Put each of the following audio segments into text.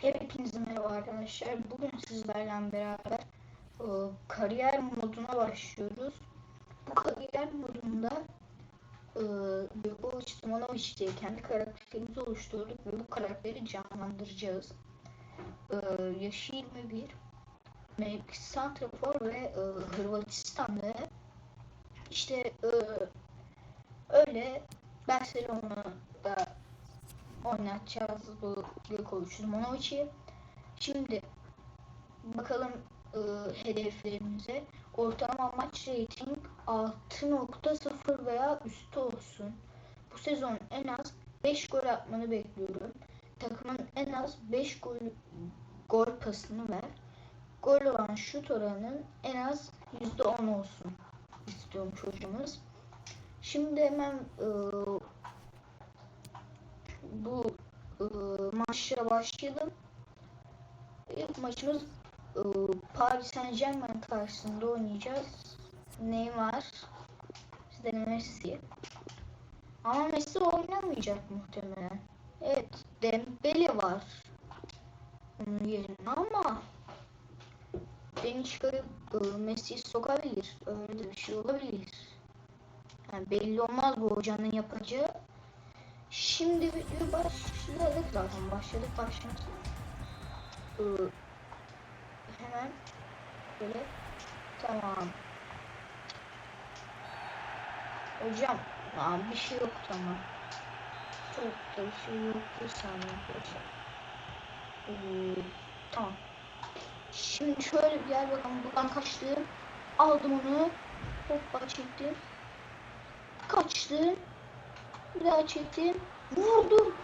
Hepinize merhaba arkadaşlar. Bugün sizlerle beraber e, kariyer moduna başlıyoruz. Bu kariyer modunda e, Gülboğaç Simonovic diye kendi karakterimizi oluşturduk ve bu karakteri canlandıracağız. E, yaşı 21, mevkisi santrafor ve e, Hırvatistanlı. İşte e, öyle Barcelona'da oynatacağız bu Gülkovic Simonovic'i. Şimdi bakalım e, hedeflerimize. Ortalama maç rating 6.0 veya üstü olsun. Bu sezon en az 5 gol atmanı bekliyorum. Takımın en az 5 gol gol pasını ver. Gol olan şut oranının en az %10 olsun istiyorum çocuğumuz. Şimdi hemen e, bu e, maçla başlayalım. İlk maçımız e, Paris Saint Germain karşısında oynayacağız. Neymar, işte Messi. Ama Messi oynamayacak muhtemelen. Evet, Dembele var. Onun yerine ama beni çıkarıp e, Messi'yi sokabilir. Öyle de bir şey olabilir. Yani belli olmaz bu hocanın yapacağı. Şimdi video başladık zaten başladık başladık. Ee, hemen böyle tamam. Hocam aa, bir şey yok tamam. Çok da bir şey yok bir saniye arkadaşlar. Ee, tamam. Şimdi şöyle bir yer bakalım buradan kaçtım. Aldım onu. Hoppa çektim. Kaçtım. Bir daha çektim. Vurdum.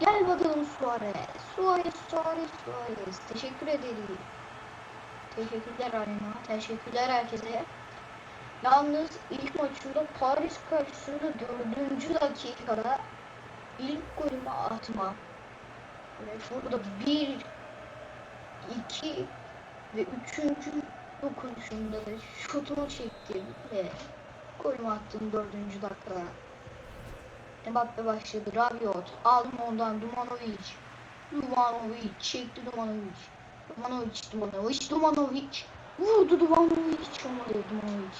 Gel bakalım Suarez. Suarez, Suarez, Suarez. Teşekkür ederim. Teşekkürler Alina. Teşekkürler herkese. Yalnız ilk maçımda Paris karşısında dördüncü dakikada ilk golümü atma. Ve burada bir, iki ve üçüncü dokunuşumda da şutumu çektim ve golümü attım dördüncü dakikada. Mbappe başladı. Rabiot. Aldım ondan. Dumanovic. Dumanovic. Çekti Dumanovic. Dumanovic. Dumanovic. Dumanovic. Vurdu Dumanovic. Olmadı Dumanovic.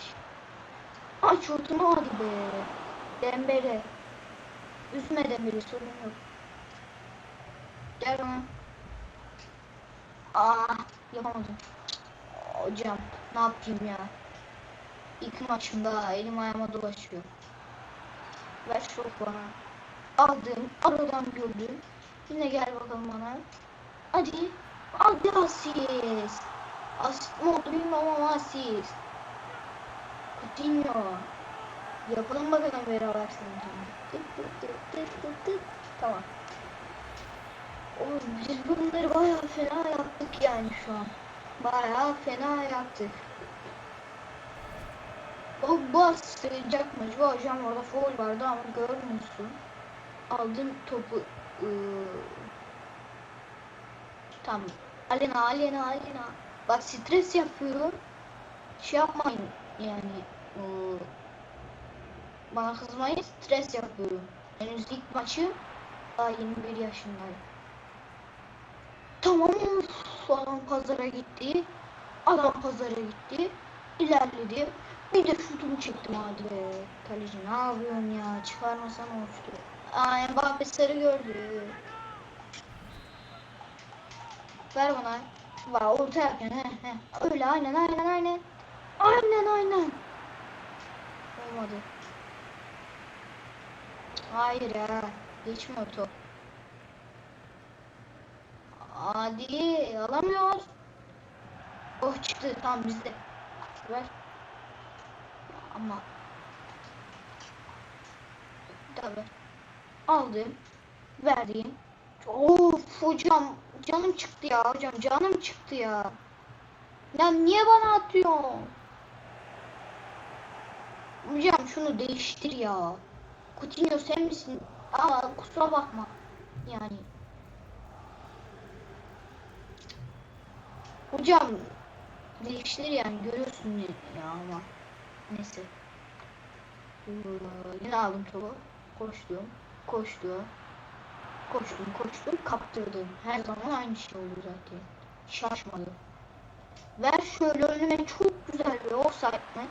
Aç ortamı hadi be. Dembele. Üzme Dembele sorun yok. Gel bana. Aa yapamadım. Hocam ne yapayım ya. İlk maçımda elim ayağıma dolaşıyor. Ver şu bana. Aldım. Aradan gördüm. Yine gel bakalım bana. Hadi. Hadi asist. Asist mi oldu bilmiyorum ama asist. Coutinho. Yapalım bakalım beraber seninle. Tamam. Oğlum biz bunları bayağı fena yaptık yani şu an. Bayağı fena yaptık. O bas sayacakmış. Bu hocam orada foul vardı ama görmüyorsun. Aldım topu. Iı... Tamam. Alena, Alena, Alena. Bak stres yapıyorum. Şey yapmayın yani. ıı, Bana kızmayın stres yapıyorum. Henüz ilk maçı daha 21 yaşındayım. Tamam. Adam pazara gitti. Adam pazara gitti. İlerledi. Bir de şutumu çektim hadi be. Kaleci ne yapıyorsun ya? Çıkarmasan olmuştu. Aa Mbappe sarı gördü. Ver bana. Var orta yapıyorsun he he. Öyle aynen aynen aynen. Aynen aynen. Olmadı. Hayır ya. Geçmiyor top. Hadi alamıyoruz. Oh çıktı tamam bizde. Ver. Ama tabi aldım. Verdim of hocam canım çıktı ya hocam canım çıktı ya. Ya niye bana atıyorsun? Hocam şunu değiştir ya. Coutinho sen misin? Aa, kusura bakma. Yani. Hocam değiştir yani görüyorsun ya ama Neyse. Ee, yine aldım topu. Koştum. Koştum. Koştum koştum kaptırdım. Her zaman aynı şey oldu zaten. Şaşmadım. Ver şöyle önüme çok güzel bir offside mi?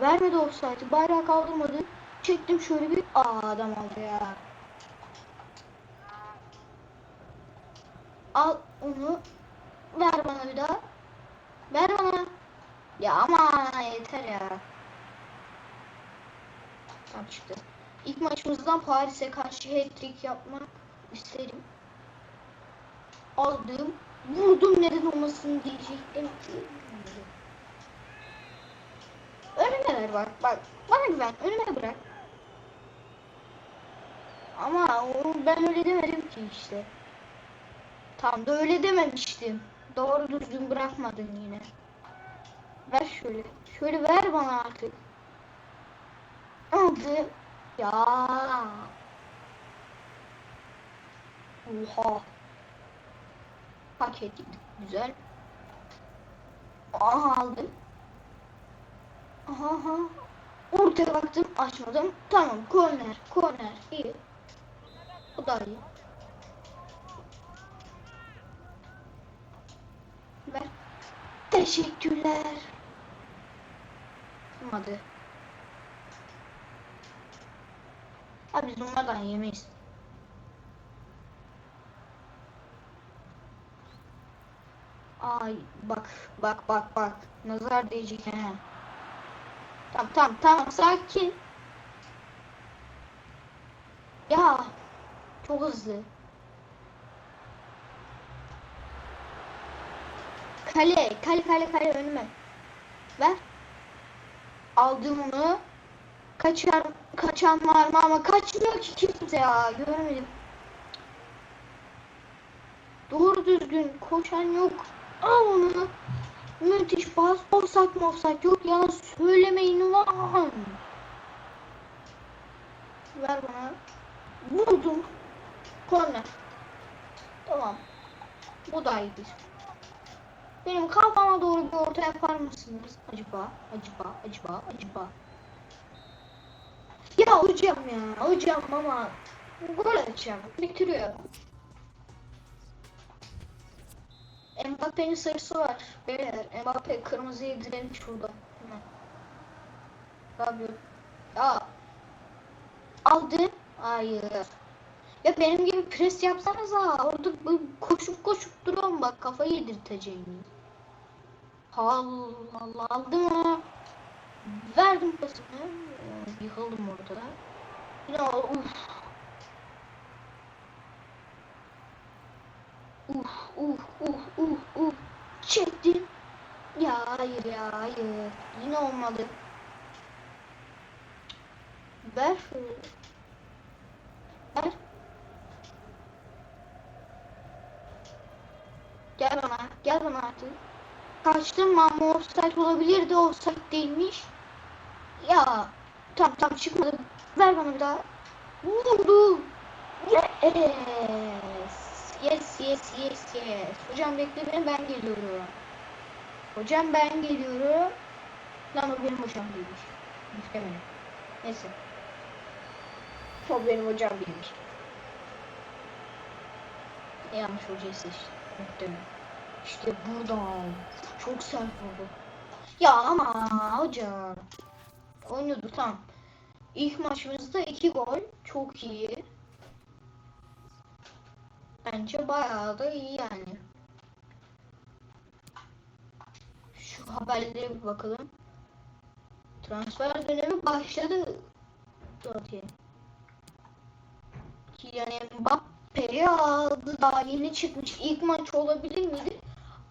Vermedi offside'ı. Bayrağı kaldırmadı. Çektim şöyle bir. Aa adam aldı ya. Al onu. Ver bana bir daha. Ver bana. Ya ama yeter ya. Tam çıktı. İlk maçımızdan Paris'e karşı hat-trick yapmak isterim. Aldım. Vurdum neden olmasın diyecektim. Önüme ver bak. Bak. Bana güven. Önüme bırak. Ama ben öyle demedim ki işte. Tam da öyle dememiştim. Doğru düzgün bırakmadın yine. Ver şöyle. Şöyle ver bana artık. Aldı. Ya. Oha. Hak ettik. Güzel. Aha aldım. Aha aha. Ortaya baktım açmadım. Tamam korner korner iyi. Bu da iyi. Ver. Teşekkürler. Hadi. Abi biz onlardan yemeyiz. Ay bak bak bak bak. Nazar değecek he. Tamam tamam tamam sakin. Ya çok hızlı. Kale kale kale kale önüme. Ver. Aldım onu. Kaçar, kaçan var mı ama kaçmıyor ki kimse ya. Görmedim. Doğru düzgün koşan yok. Al onu. Müthiş bas. Offside mı offside yok. Yalan söylemeyin lan. Ver bana. Vurdum. Korner. Tamam. Bu da iyidir. Benim kafama doğru bir orta yapar mısınız? Acaba, acaba, acaba, acaba. Ya hocam ya, hocam ama gol atacağım. Bitiriyor. Mbappe'nin sarısı var. Beyler, Mbappe kırmızı yedirelim şurada. Yapıyor? Ya. Aldı. Hayır. Ya benim gibi pres yapsanıza. Orada böyle koşup koşup duruyorum bak kafayı yedirteceğini. Allah Allah aldım onu. Verdim pasını. Yıkıldım ortada. O uf. Uf uf uf uf uf. Çektim. Ya hayır ya hayır. Yine olmadı. Ver şunu. Ver. Gel bana. Gel bana artık. Kaçtım ama offside olabilirdi. Offside değilmiş. Ya tam tam çıkmadı. Ver bana bir daha. Vurdu. Yes. Yes yes yes yes. Hocam bekle beni ben geliyorum. Hocam ben geliyorum. Lan o benim hocam değilmiş. Muhtemelen. Neyse. O benim hocam değilmiş. Yanlış hocayı seçtim. Muhtemelen. İşte buradan. Çok sert oldu. Ya ama hocam. Oynuyordu tam. İlk maçımızda iki gol. Çok iyi. Bence bayağı da iyi yani. Şu haberlere bir bakalım. Transfer dönemi başladı. Zaten. Yani Mbappe'yi aldı daha yeni çıkmış. İlk maç olabilir miydi?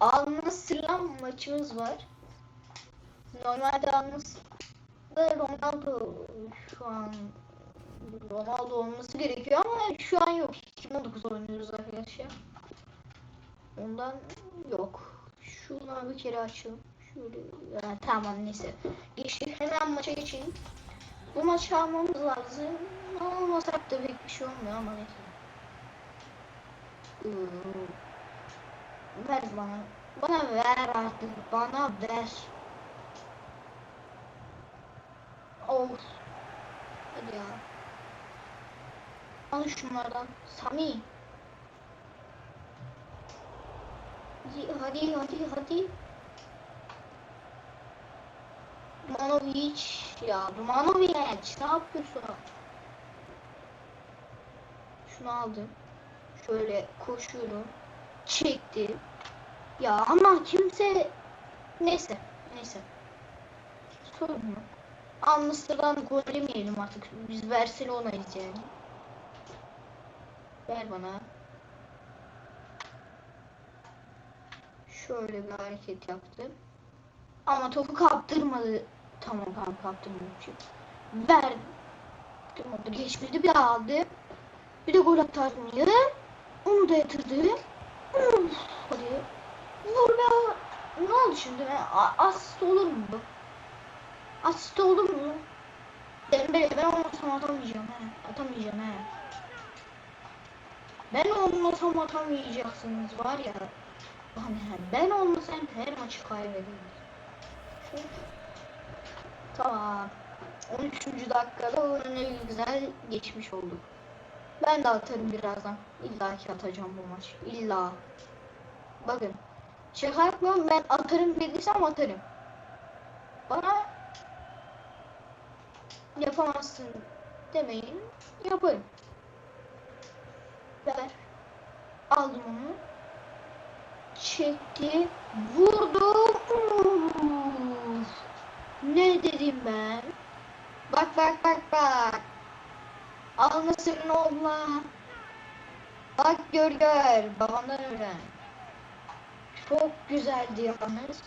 Al-Nassr'la maçımız var. Normalde Al-Nassr'da Ronaldo şu an Ronaldo olması gerekiyor ama şu an yok. 2019 oynuyoruz arkadaşlar. Ondan yok. Şunu bir kere açalım. Şöyle ya, tamam neyse. Geçtik hemen maça geçelim. Bu maçı almamız lazım. Olmasak da pek bir şey olmuyor ama neyse. Ver bana. Bana ver artık. Bana ver. Of. Hadi ya. Al şunlardan. Sami. Hadi hadi hadi. Dumanovic ya. Dumanovic ne yapıyorsun? Şunu aldım. Şöyle koşuyorum. Çekti. Ya ama kimse neyse neyse. Sorun yok. Amsterdam gol yemeyelim artık. Biz Barcelona'yız yani. Ver bana. Şöyle bir hareket yaptım. Ama topu kaptırmadı. Tamam tamam kaptırmadı. Ver. Kaptırmadı. Geçmedi bir aldı. Bir de gol atar mıyı? Onu da yatırdı. Uf, Hadi. Vur be. Ne oldu şimdi? Asist olur mu? Asist olur mu? Dembele ben olmasam atamayacağım he. Atamayacağım he. Ben olmasam atamayacaksınız var ya. He, ben olmasam her maçı kaybederiz. Tamam. 13. dakikada oyunu güzel geçmiş olduk. Ben de atarım birazdan. İlla ki atacağım bu maç. İlla. Bakın. Şaka yapmıyorum ben atarım dediysem atarım. Bana yapamazsın demeyin. Yaparım. Ver. Aldım onu. Çekti. Vurdum. Ne dedim ben? Bak bak bak bak. Almasın oğluna. Bak gör gör. Babamdan öğren. Çok güzeldi yalnız.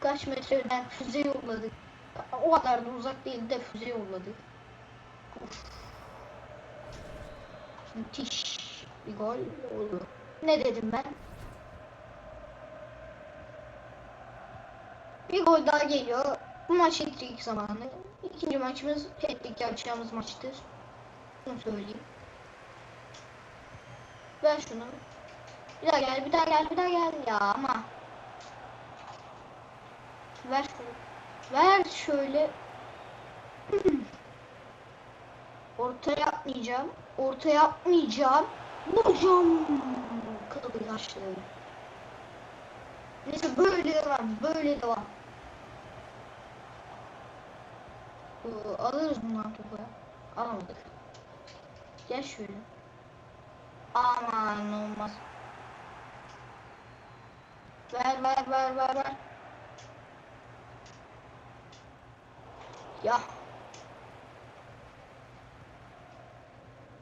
Kaç metreden füze yolladık. O kadar da uzak değil de füze yolladık. Müthiş bir gol oldu. Ne dedim ben? Bir gol daha geliyor. Bu maç hat zamanı. İkinci maçımız hat yapacağımız maçtır. Bunu söyleyeyim. Ver şunu. Bir daha gel, bir daha gel, bir daha gel ya ama. Ver şunu. Ver şöyle. Orta yapmayacağım. Orta yapmayacağım. Vuracağım. Kılıbı yaşlı. Neyse böyle devam. Böyle devam. Alırız bundan topu. Alamadık. Gel şöyle. Aman olmaz. Ver ver ver ver ver. Ya.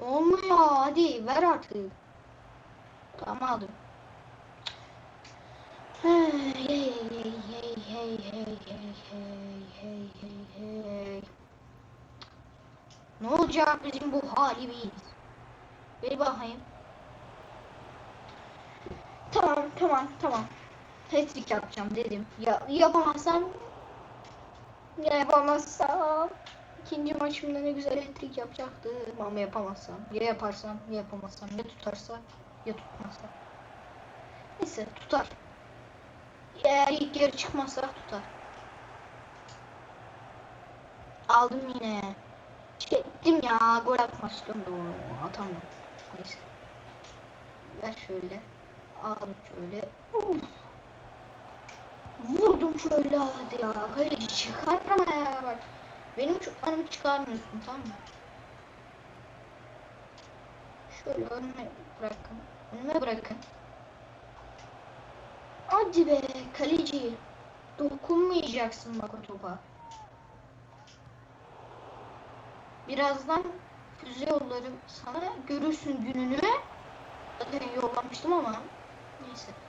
Olmuyor hadi ver artık. Tamam aldım. Hey hey hey hey hey hey hey hey hey. Ne olacak bizim bu halimiz? Ver bakayım. Tamam tamam tamam. Hat-trick yapacağım dedim. Ya yapamazsam ya yapamazsam ikinci maçımda ne güzel hat-trick yapacaktım ama yapamazsam ya yaparsam ya yapamazsam ya tutarsa ya tutmazsa. Neyse tutar. Eğer ilk yarı çıkmazsa tutar. Aldım yine. Çektim ya gol atmak istiyorum da onu atamam. Neyse. Ver şöyle. Aldım şöyle. Uf. Vurdum şöyle hadi ya. Kaleci çıkarma ya bak. Benim şutlarımı çıkarmıyorsun tamam mı? Şöyle önüme bırakın. Önüme bırakın. Hadi be kaleci. Dokunmayacaksın bak o topa. Birazdan füze yollarım sana. Görürsün gününü. Zaten yollamıştım ama. Neyse.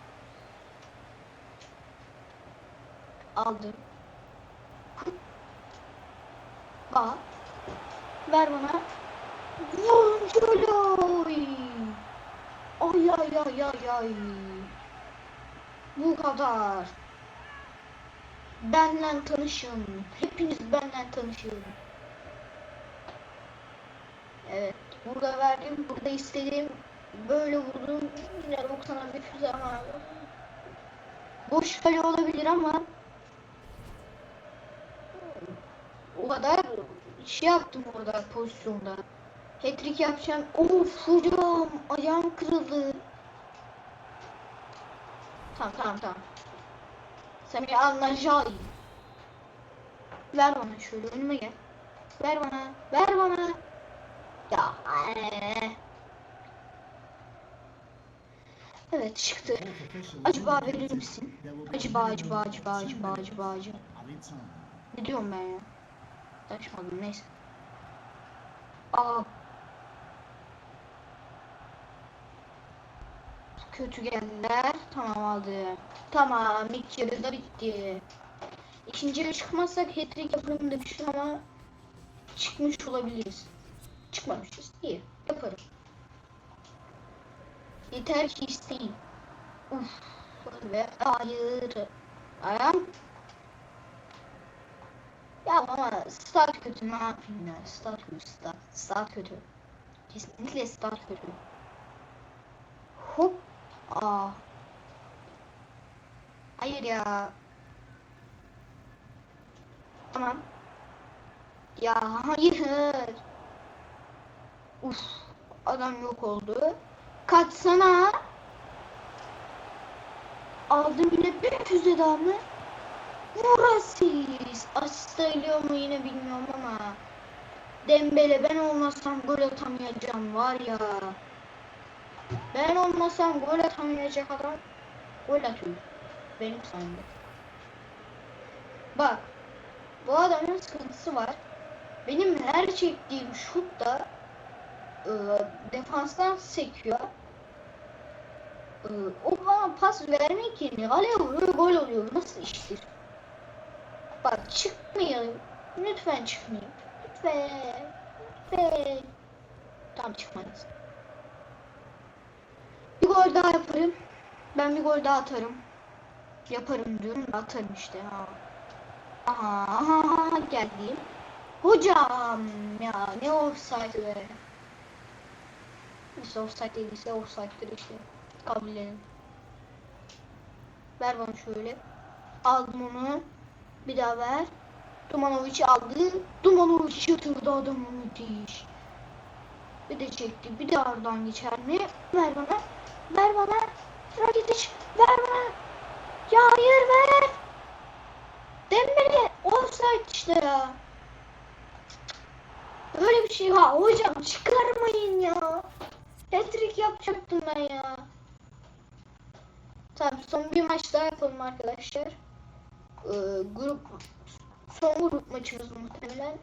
Aldım. Bak. Ver bana. Vur şöyle. Ay ay ay ay ay. Bu kadar. Benle tanışın. Hepiniz benle tanışın. Evet. Burada verdim. Burada istediğim böyle vurdum. Yine 90'a bir füze ama boş kale olabilir ama o kadar şey yaptım orada pozisyonda. Hat-trick yapacağım. Of hocam ayağım kırıldı. Tamam tamam tamam. Sen bir anlayacaksın. Ver bana şöyle önüme gel. Ver bana. Ver bana. Ya. ee. Evet çıktı. Acaba verir misin? Acaba acaba acaba acaba acaba acaba. Ne diyorum ben ya? Taşmadım neyse. Aa. Kötü geldiler. Tamam aldım. Tamam ilk yarı da bitti. İkinci yarı çıkmazsak hat-trick yaparım demiştim ama çıkmış olabiliriz. Çıkmamışız. İyi yaparım. Yeter ki isteyin. Uf. Ve hayır. Ayağım. Ama start kötü ne yapayım ya? Start kötü start. Start kötü. Kesinlikle start kötü. Hop. Aa. Hayır ya. Tamam. Ya hayır. Uf. Adam yok oldu. Kaçsana. Aldım yine bir füze daha mı? Vurasız. Asist ediyor mu yine bilmiyorum ama. Dembele ben olmasam gol atamayacağım var ya. Ben olmasam gol atamayacak adam gol atıyor. Benim sayemde. Bak. Bu adamın sıkıntısı var. Benim her çektiğim şut da e, defanstan sekiyor. E, o bana pas vermek yerine kaleye vuruyor gol oluyor. Nasıl iştir? Bak çıkmayalım. Lütfen çıkmayayım. Lütfen. Lütfen. Tam çıkmayız. Bir gol daha yaparım. Ben bir gol daha atarım. Yaparım diyorum da atarım işte. Ha. Aha, aha, geldim. Hocam ya ne offside be. Neyse offside değilse offside'dir işte. Kabul edin. Ver bana şöyle. Aldım onu. Bir daha ver. Dumanovic'i aldı. Dumanovic yatırdı adamı müthiş. Bir de çekti. Bir de aradan geçer mi? Ver bana. Ver bana. Rakitic. Ver bana. Ya hayır ver. Dembele offside işte ya. Öyle bir şey var. Hocam çıkarmayın ya. Hat-trick yapacaktım ben ya. Tamam son bir maç daha yapalım arkadaşlar. Ee, grup son grup maçımız muhtemelen.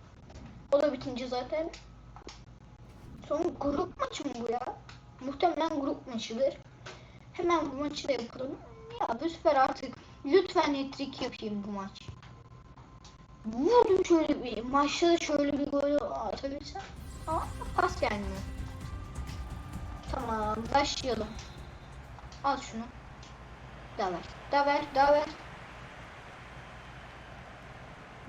O da bitince zaten. Son grup maçı mı bu ya? Muhtemelen grup maçıdır. Hemen bu maçı da yapalım. Ya bu sefer artık lütfen hat-trick yapayım bu maç. Vurdum şöyle bir maçta da şöyle bir gol atabilsem. Ama pas gelmiyor. Tamam başlayalım. Al şunu. Daha ver. Daha ver. Daha ver.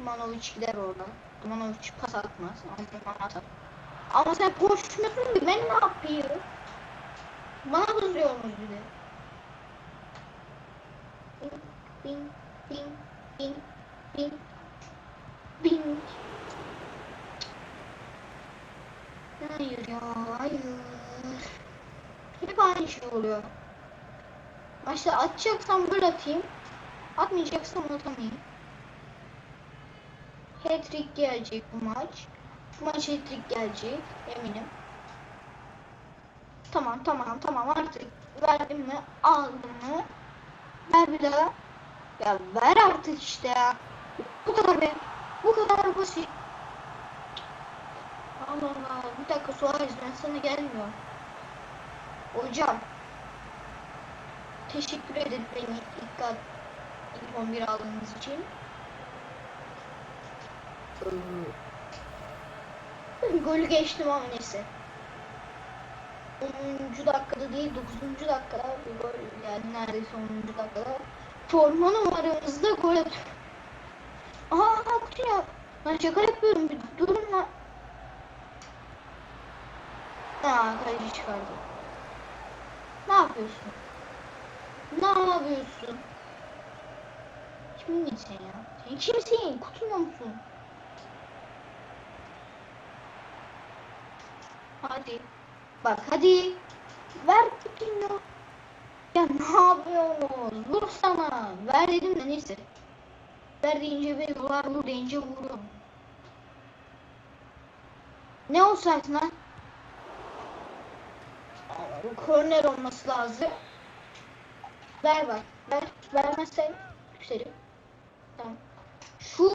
Manovic gider oradan. Manovic pas atmaz. Ama atar. Ama sen koşmuyorsun ki ben ne yapayım? Bana kızıyorsunuz bir de. Bing, bing, bing, bing, bing. Hayır ya, hayır. Hep aynı şey oluyor. Maçta atacaksam gol atayım. Atmayacaksam atamayayım. Hat-trick gelecek bu maç. Bu maç hat-trick gelecek eminim. Tamam tamam tamam. Artık verdim mi aldım mı? Ver bir daha. Ya ver artık işte ya. Bu kadar be. Bu kadar basit. Allah Allah. Bir dakika Suarez ben sana gelmiyor. Hocam. Teşekkür ederim beni ilk, ilk, ilk 11 aldığınız için golü geçtim ama neyse 10. dakikada değil 9. dakikada bir gol yani neredeyse 10. dakikada forma numaramızda gol atıyor. Aa kutu ya. Ben şaka yapıyorum bir durun lan. Aa kaleci çıkardı. Ne yapıyorsun? Ne yapıyorsun? Kimin sen ya? Sen kimsin? Kutunda musun? Hadi. Bak hadi. Ver kutuyu. Ya ne yapıyorsunuz? Vur sana. Ver dedim de neyse. Ver deyince veriyorlar, vur deyince vuruyorum. Ne olsaydı lan? Korner olması lazım. Ver bak. Ver. Vermezsen yükselim. Tamam. Şu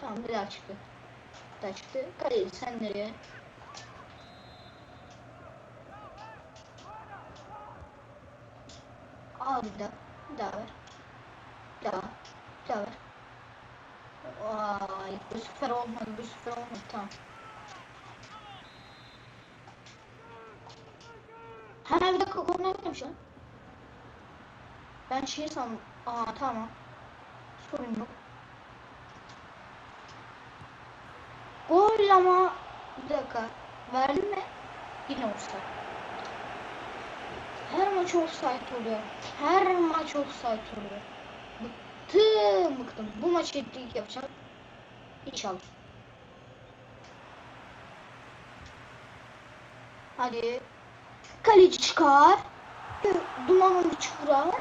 Tamam bir daha çıktı. Bir daha çıktı. Kaleci sen nereye? Al bir daha. Bir daha ver. Bir daha. Ver. Vay bu sefer olmadı. Bu sefer olmadı. Tamam. Ha bir dakika konu yapmış lan. Ben şey sandım. Aa tamam. Sorun yok. Gol ama bir dakika. Verdi mi? Yine offside. Her maç offside oluyor. Her maç offside oluyor. Bıktım bıktım. Bu maç ettiği yapacağım. İnşallah. Hadi. Kaleci çıkar. Dumanın çıkar.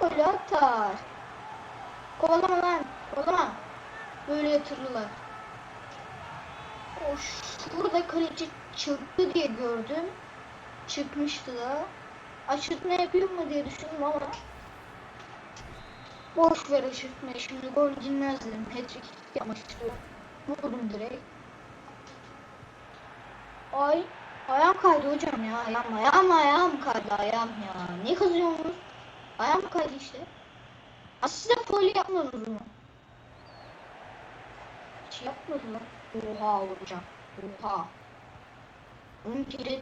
Gol atar. Kovalama lan. Kovalama. Böyle yatırırlar. O şurada kaleci çıktı diye gördüm. Çıkmıştı da. Aşırtma yapıyor mu diye düşündüm ama boş ver aşırtmayı şimdi gol dinmez dedim. Hat-trick yapmak istiyorum. Vurdum direkt. Ay ayağım kaydı hocam ya ayağım ayağım ayağım kaydı ayağım ya. Ne kızıyorsunuz? Ayağım kaydı işte. De foul yapmadınız mı? Hiç yapmadılar. Oha hocam. Oha. Onun kere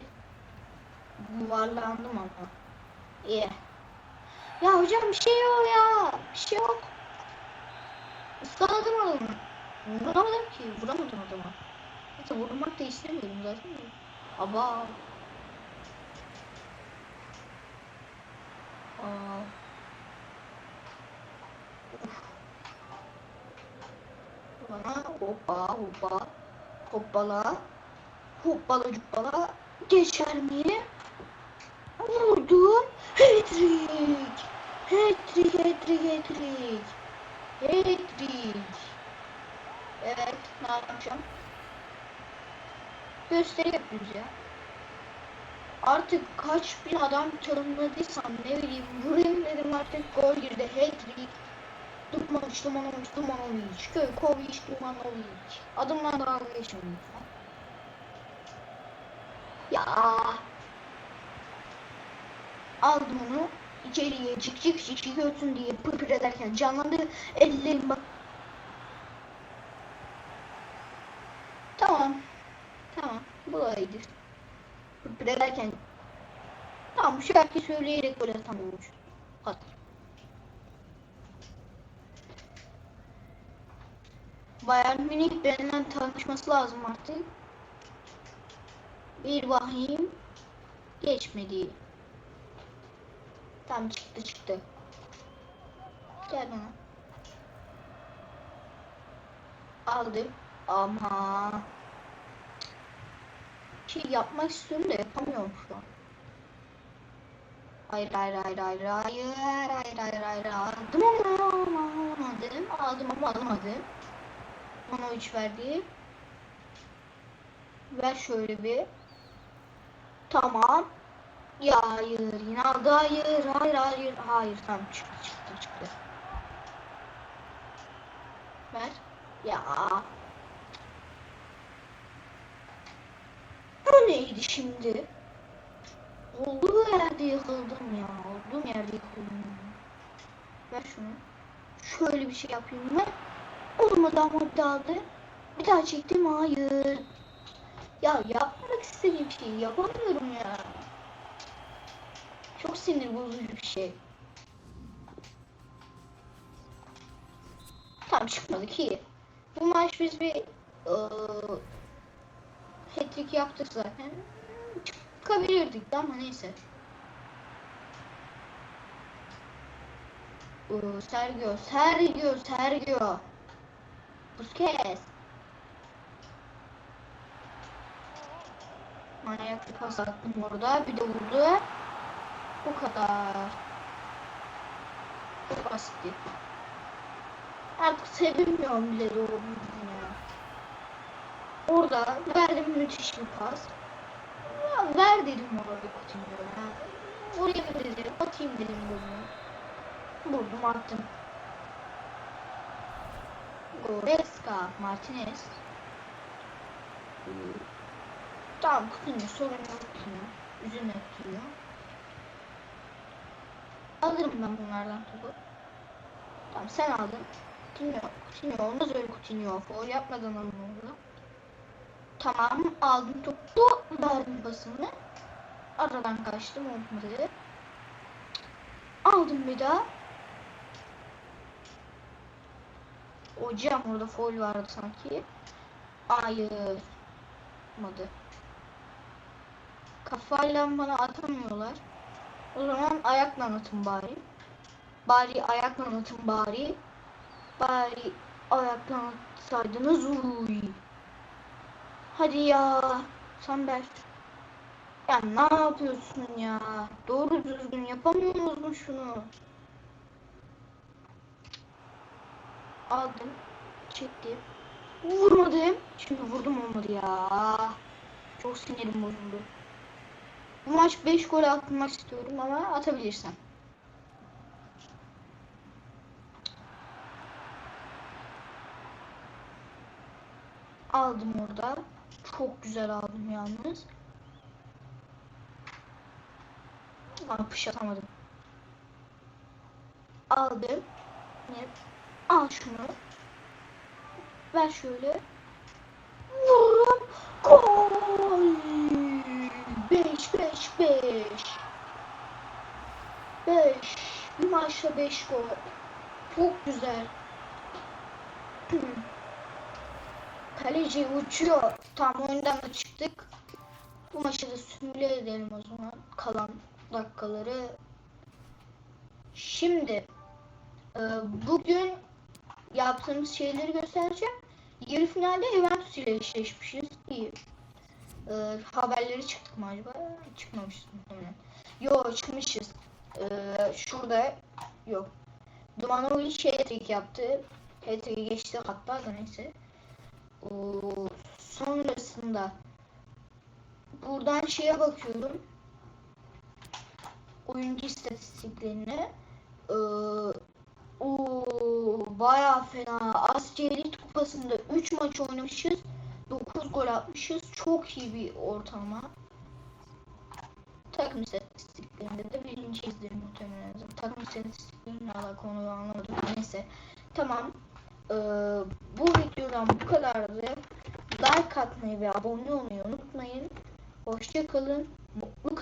yuvarlandım ama. İyi. Ya hocam bir şey yok ya. Bir şey yok. Iskaladım adamı. Vuramadım ki. Vuramadım adamı. Neyse vurmak da istemiyorum zaten. Aba. Aa. Bana hoppa hoppa. Hoppala. Hoppala cuppala. Geçer mi? Vurdum. Hat-trick. Hat-trick, hat-trick, hat-trick. Hat-trick. Evet, ne yapacağım? Gösteri yapıyoruz ya. Artık kaç bin adam tanımladıysam ne bileyim vurayım dedim artık gol girdi. Hat-trick. Dumanovic, Dumanovic, Dumanovic. Köykovic, Dumanovic. Adımla dalga lütfen. Ya. Aldım onu. İçeriye çık çık çık çık götün diye pırpır ederken canlandı. Ellerim bak. Tamam. Tamam. Bu da iyidir. Pırpır ederken. Tamam bu şarkıyı söyleyerek böyle tam olmuş. Hadi. Bayern Münih benimle tanışması lazım artık. Bir vahim geçmedi. Tam çıktı çıktı. Gel bana. Aldım ama şey yapmak istiyorum da yapamıyorum şu an. Hayır hayır hayır hayır hayır hayır hayır hayır aldım ama alamadım aldım ama alamadım. Bana 3 verdi. Ver şöyle bir. Tamam. Ya hayır yine aldı hayır hayır hayır hayır tamam çıktı çıktı çıktı. Ver. Ya. Bu neydi şimdi? Olduğu yerde yıkıldım ya. Olduğum yerde yıkıldım. Ver şunu. Şöyle bir şey yapayım ben. Olmadı ama bir daha aldı. Bir daha çektim hayır. Ya yapmak istediğim şeyi yapamıyorum ya. Çok sinir bozucu bir şey. Tam çıkmadı ki. Bu maç biz bir eee hat-trick yaptık zaten. Çıkabilirdik ama neyse. Sergio, Sergio, Sergio. Busquets. Manyak bir pas attım orada. Bir de vurdu. Bu kadar. Çok basitti. Artık sevinmiyorum bile doğru düzgün ya. Orada verdim müthiş bir pas. Ya ver dedim orada Coutinho'ya. ya. Oraya ver dedim, atayım dedim golünü. Vurdum attım. Goretzka, Martinez. Tamam Coutinho sorun yok yine. Üzülme Coutinho. Alırım ben bunlardan topu. Tamam sen aldın. Coutinho, Coutinho olmaz öyle Coutinho. Foul yapmadan alın orada. Tamam aldım topu. Verdim basını. Aradan kaçtım olmadı. Aldım bir daha. Hocam orada foul vardı sanki. Hayır. Olmadı. Kafayla bana atamıyorlar. O zaman ayakla atın bari. Bari ayakla atın bari. Bari ayakla atsaydınız uy. Hadi ya. Samber. Ya ne yapıyorsun ya? Doğru düzgün yapamıyoruz mu şunu? Aldım. Çektim. Vurmadım. Şimdi vurdum olmadı ya. Çok sinirim bozuldu. Bu maç 5 gol atmak istiyorum ama atabilirsem. Aldım orada. Çok güzel aldım yalnız. Ama pış atamadım. Aldım. Evet. Al şunu. Ver şöyle. Vururum. Gol. 5 5 5. 5. Bir maçta 5 gol. Çok güzel. Kaleci uçuyor. Tam oyundan da çıktık. Bu maçı da simüle edelim o zaman. Kalan dakikaları. Şimdi e, bugün yaptığımız şeyleri göstereceğim. Yarı finalde Juventus ile eşleşmişiz. İyi. E, haberleri çıktık mı acaba? Çıkmamışız muhtemelen. Yo çıkmışız. E, şurada yok. Dumanovic şey hat yaptı. hat geçti hatta da neyse. O, sonrasında buradan şeye bakıyorum. Oyuncu istatistiklerine. Ee, o bayağı fena. Asya Kupası'nda 3 maç oynamışız. 9 gol atmışız. Çok iyi bir ortalama. Takım istatistiklerinde de birinciyizdir muhtemelen. Takım istatistiklerine alakalı onu anlamadım. Neyse. Tamam. Ee, bu videodan bu kadardı. Like atmayı ve abone olmayı unutmayın. Hoşça kalın. Mutlu